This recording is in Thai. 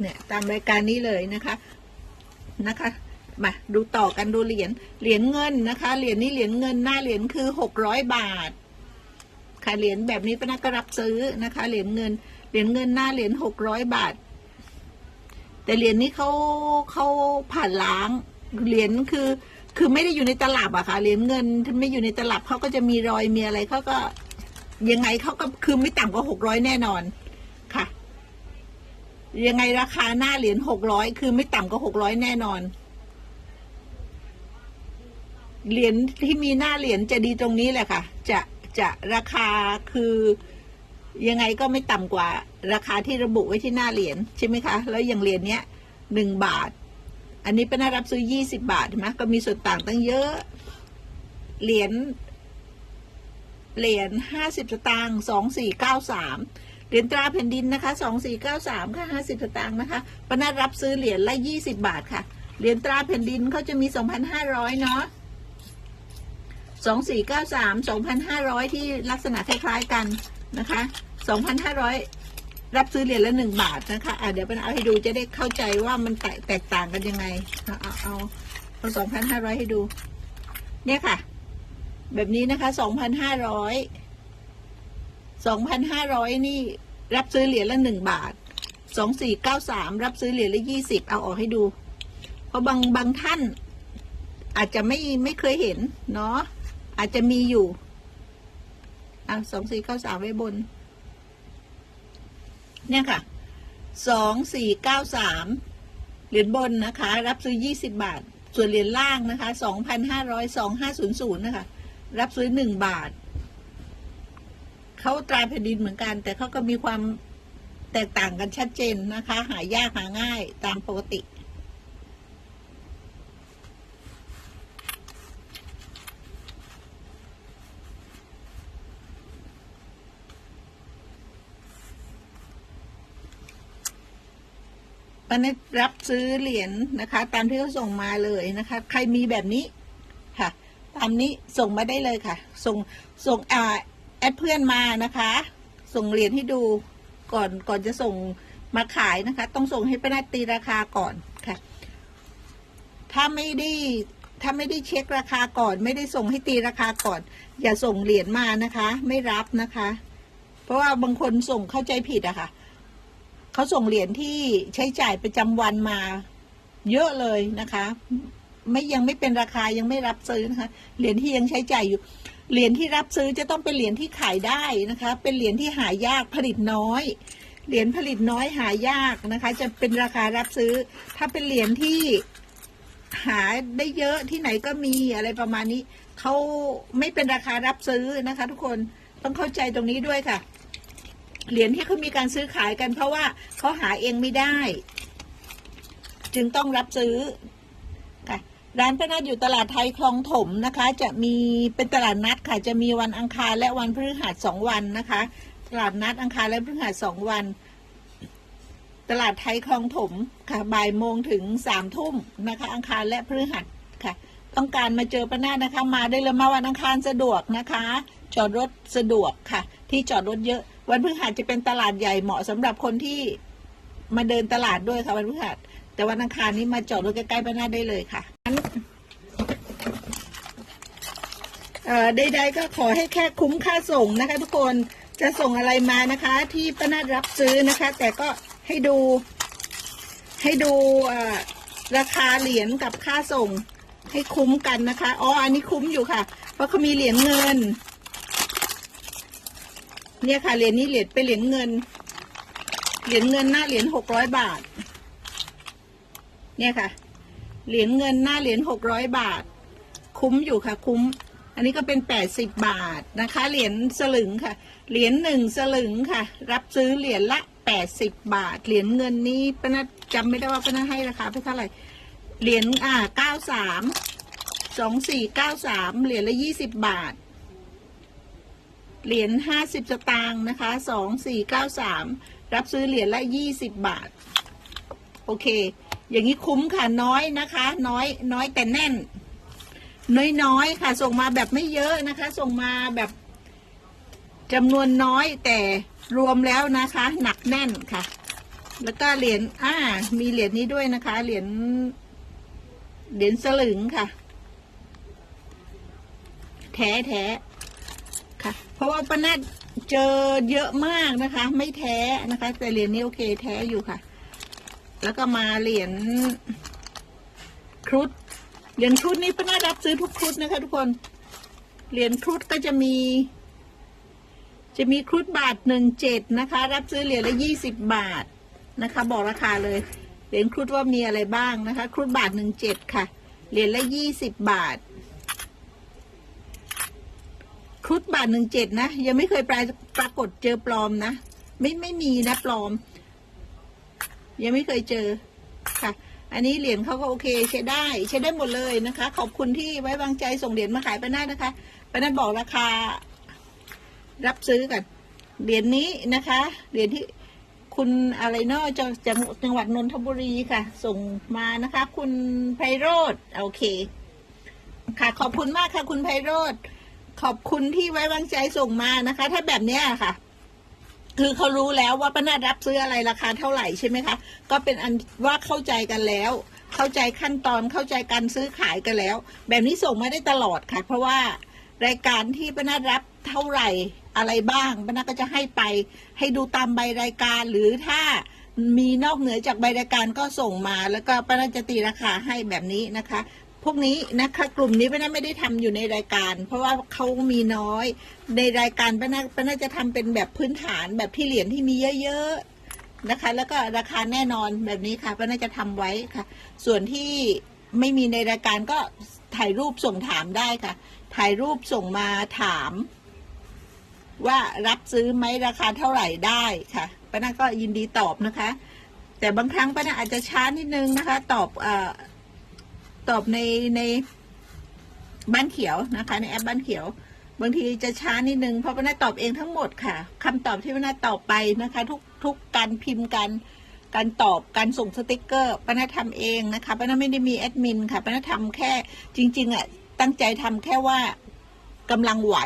เนี่ยตามรายการนี้เลยนะคะนะคะมาดูต่อกันดูเหรียญเหรียญเงินนะคะ เหรียญนี้เหรียญเงินหน้าเหรียญคือหกร้อยบาทค่ะเหรียญแบบนี้ป้านาก็รับซื้อนะคะ เหรียญเงิน เหรียญเงินหน้าเหรียญหกร้อยบาท แต่เหรียญนี้เขาเขาผ่านล้าง เหรียญคือคือไม่ได้อยู่ในตลับอะค่ะ เหรียญเงินที่ไม่อยู่ในตลับเขาก็จะมีรอยมีอะไรเขาก็ยังไงเขาก็คือไม่ต่ำกว่าหกร้อยแน่นอน ยังไงราคาหน้าเหรียญหกร้อยคือไม่ต่ำกว่าหกร้อยแน่นอน เหรียญที่มีหน้าเหรียญจะดีตรงนี้แหละค่ะ จะจะราคาคือยังไงก็ไม่ต่ำกว่า ราคาที่ระบุไว้ที่หน้าเหรียญใช่ไหมคะ แล้วอย่างเหรียญเนี้ยหนึ่งบาท อันนี้เป็นน่ารับซื้อยี่สิบาทใช่ไหมก็มีส่วนต่างตั้งเยอะ เหรียญเหรียญห้าสิบสตางค์สองสี่เก้าสาม เหรียญตราแผ่นดินนะคะสองสี่เก้าสามค่ะห้าสิบสตางค์นะคะปนัดรับซื้อเหรียญละยี่สิบาทค่ะ เหรียญตราแผ่นดินเขาจะมีสองพันห้าร้อยเนาะสองสี่เก้าสามสองพันห้าร้อยที่ลักษณะคล้ายๆกันนะคะสองพันห้าร้อยรับซื้อเหรียญละหนึ่งบาทนะคะอะเดี๋ยวเป็นเอาให้ดูจะได้เข้าใจว่ามันแตกแตกต่างกันยังไง เอาเอาเอาเอาสองพันห้าร้อยให้ดู เนี่ยค่ะ แบบนี้นะคะสองพันห้าร้อย สองพันห้าร้อยนี่รับซื้อเหรียญละหนึ่งบาทสองสี่เก้าสามรับซื้อเหรียญละยี่สิบเอาออกให้ดู เพราะบางบางท่านอาจจะไม่ไม่เคยเห็นเนาะอาจจะมีอยู่อะสองสี่เก้าสามไว้บน เนี่ยค่ะสองสี่เก้าสามเหรียญบนนะคะ รับซื้อยี่สิบบาท ส่วนเหรียญล่างนะคะสองพันห้าร้อยสองห้าศูนย์ศูนย์นะคะ รับซื้อหนึ่งบาท เขาตราแผ่นดินเหมือนกัน แต่เขาก็มีความแตกต่างกันชัดเจนนะคะ หายากหาง่ายตามปกติปันได้รับซื้อเหรียญนะคะ ตามที่เขาส่งมาเลยนะคะ ใครมีแบบนี้ค่ะ ตามนี้ส่งมาได้เลยค่ะ ส่งส่งอ่า แอดเพื่อนมานะคะ ส่งเหรียญให้ดูก่อนก่อนจะส่งมาขายนะคะ ต้องส่งให้ป้านาตีราคาก่อนค่ะ ถ้าไม่ได้ถ้าไม่ได้เช็คราคาก่อน ไม่ได้ส่งให้ตีราคาก่อน อย่าส่งเหรียญมานะคะ ไม่รับนะคะ เพราะว่าบางคนส่งเข้าใจผิดอะค่ะเขาส่งเหรียญที่ใช้จ่ายประจำวันมา เยอะเลยนะคะ ไม่ยังไม่เป็นราคายังไม่รับซื้อนะคะเหรียญที่ยังใช้จ่ายอยู่ เหรียญที่รับซื้อจะต้องเป็นเหรียญที่ขายได้นะคะ เป็นเหรียญที่หายากผลิตน้อย เหรียญผลิตน้อยหายากนะคะ จะเป็นราคารับซื้อ ถ้าเป็นเหรียญที่หาได้เยอะที่ไหนก็มีอะไรประมาณนี้เขาไม่เป็นราคารับซื้อนะคะ ทุกคนต้องเข้าใจตรงนี้ด้วยค่ะ เหรียญที่เขามีการซื้อขายกันเพราะว่าเขาหาเองไม่ได้ จึงต้องรับซื้อ ร้านพระนาฏอยู่ตลาดไทยคลองถมนะคะ จะมีเป็นตลาดนัดค่ะ จะมีวันอังคารและวันพฤหัสสองวันนะคะ ตลาดนัดอังคารและพฤหัสสองวัน ตลาดไทยคลองถมค่ะบ่ายโมงถึงสามทุ่มนะคะ อังคารและพฤหัสค่ะ ต้องการมาเจอป้านาฏนะคะ มาได้เลยมาวันอังคารสะดวกนะคะ จอดรถสะดวกค่ะ ที่จอดรถเยอะ วันพฤหัสจะเป็นตลาดใหญ่เหมาะสำหรับคนที่มาเดินตลาดด้วยค่ะวันพฤหัสแต่วันอังคารนี้มาจอดรถใกล้ๆป้านาได้เลยค่ะงั้นเอ่อ ใดๆก็ขอให้แค่คุ้มค่าส่งนะคะ ทุกคนจะส่งอะไรมานะคะ ที่ป้านาฏรับซื้อนะคะ แต่ก็ให้ดู ให้ดูราคาเหรียญกับค่าส่งให้คุ้มกันนะคะอ๋ออันนี้คุ้มอยู่ค่ะ เพราะเขามีเหรียญเงิน เนี่ยค่ะเหรียญนี้เหรียญเป็นเหรียญเงินเหรียญเงินหน้าเหรียญหกร้อยบาท เนี่ยค่ะ เหรียญเงินหน้าเหรียญหกร้อยบาท คุ้มอยู่ค่ะ คุ้ม อันนี้ก็เป็นแปดสิบบาทนะคะ เหรียญสลึงค่ะ เหรียญหนึ่งสลึงค่ะ รับซื้อเหรียญละแปดสิบบาท เหรียญเงินนี้ป้านัทจำไม่ได้ว่าป้านัทให้ราคาไปเท่าไหร่ เหรียญอ่าเก้าสามสองสี่เก้าสามเหรียญละยี่สิบบาท เหรียญห้าสิบสตางค์นะคะสองสี่เก้าสามรับซื้อเหรียญละยี่สิบบาท โอเค อย่างนี้คุ้มค่ะน้อยนะคะ น้อยน้อยแต่แน่น น้อยๆค่ะ ส่งมาแบบไม่เยอะนะคะ ส่งมาแบบจำนวนน้อยแต่รวมแล้วนะคะ หนักแน่นค่ะ แล้วก็เหรียญอ่า มีเหรียญนี้ด้วยนะคะ เหรียญเหรียญสลึงค่ะ แท้แท้ค่ะ เพราะว่าป้านัดเจอเยอะมากนะคะ ไม่แท้นะคะ แต่เหรียญนี้โอเคแท้อยู่ค่ะ แล้วก็มาเหรียญครุฑ เหรียญครุฑนี่ป้านัดรับซื้อทุกครุฑนะคะ ทุกคน เหรียญครุฑก็จะมี จะมีครุฑบาทหนึ่งเจ็ดนะคะ รับซื้อเหรียญละยี่สิบบาทนะคะ บอกราคาเลย เหรียญครุฑว่ามีอะไรบ้างนะคะ ครุฑบาทหนึ่งเจ็ดค่ะ เหรียญละยี่สิบบาทครุฑบาทหนึ่งเจ็ดนะ ยังไม่เคยปรายปรากฏเจอปลอมนะ ไม่ไม่มีนะปลอม ยังไม่เคยเจอค่ะ อันนี้เหรียญเขาก็โอเคใช้ได้ใช้ได้หมดเลยนะคะ ขอบคุณที่ไว้วางใจส่งเหรียญมาขายไป้านานะคะไป้านาบอกราคา รับซื้อกันเหรียญนี้นะคะเหรียญที่คุณอะไรนาะจากจังจังหวัดนนทบุรีค่ะ ส่งมานะคะ คุณไพโรธโอเค ค่ะ ขอบคุณมากค่ะ คุณไพโรธขอบคุณที่ไว้วางใจส่งมานะคะ ถ้าแบบเนี้ยค่ะ คือเขารู้แล้วว่าป้านาดรับซื้ออะไรราคาเท่าไหร่ใช่ไหมคะ ก็เป็นอันว่าเข้าใจกันแล้ว เข้าใจขั้นตอนเข้าใจการซื้อขายกันแล้ว แบบนี้ส่งมาได้ตลอดค่ะ เพราะว่ารายการที่ป้านารับเท่าไหร่อะไรบ้างป้านาก็จะให้ไป ให้ดูตามใบรายการหรือถ้ามีนอกเหนือจากใบรายการก็ส่งมา แล้วก็ป้านาจะตีราคาให้แบบนี้นะคะ พวกนี้นะคะกลุ่มนี้ป้านาไม่ได้ทำอยู่ในรายการ เพราะว่าเขามีน้อย ในรายการป้านาป้านาจะทำเป็นแบบพื้นฐานแบบที่เหรียญที่มีเยอะๆนะคะ แล้วก็ราคาแน่นอนแบบนี้ค่ะป้านาจะทำไว้ค่ะ ส่วนที่ไม่มีในรายการก็ถ่ายรูปส่งถามได้ค่ะ ถ่ายรูปส่งมาถาม ว่ารับซื้อไหมราคาเท่าไหร่ได้ค่ะป้านาก็ยินดีตอบนะคะ แต่บางครั้งป้านาอาจจะช้านิดนึงนะคะ ตอบเอ่อ ตอบในในบ้านเขียวนะคะ ในแอปบ้านเขียว บางทีจะช้านิดนึงเพราะป้านาตอบเองทั้งหมดค่ะคำตอบที่ป้านาตอบไปนะคะ ทุกทุกการพิมพ์การการตอบการส่งสติกเกอร์ป้านาทำเองนะคะป้านาไม่ได้มีแอดมินค่ะป้านาทำแค่จริง ๆอะตั้งใจทำแค่ว่ากำลังไหว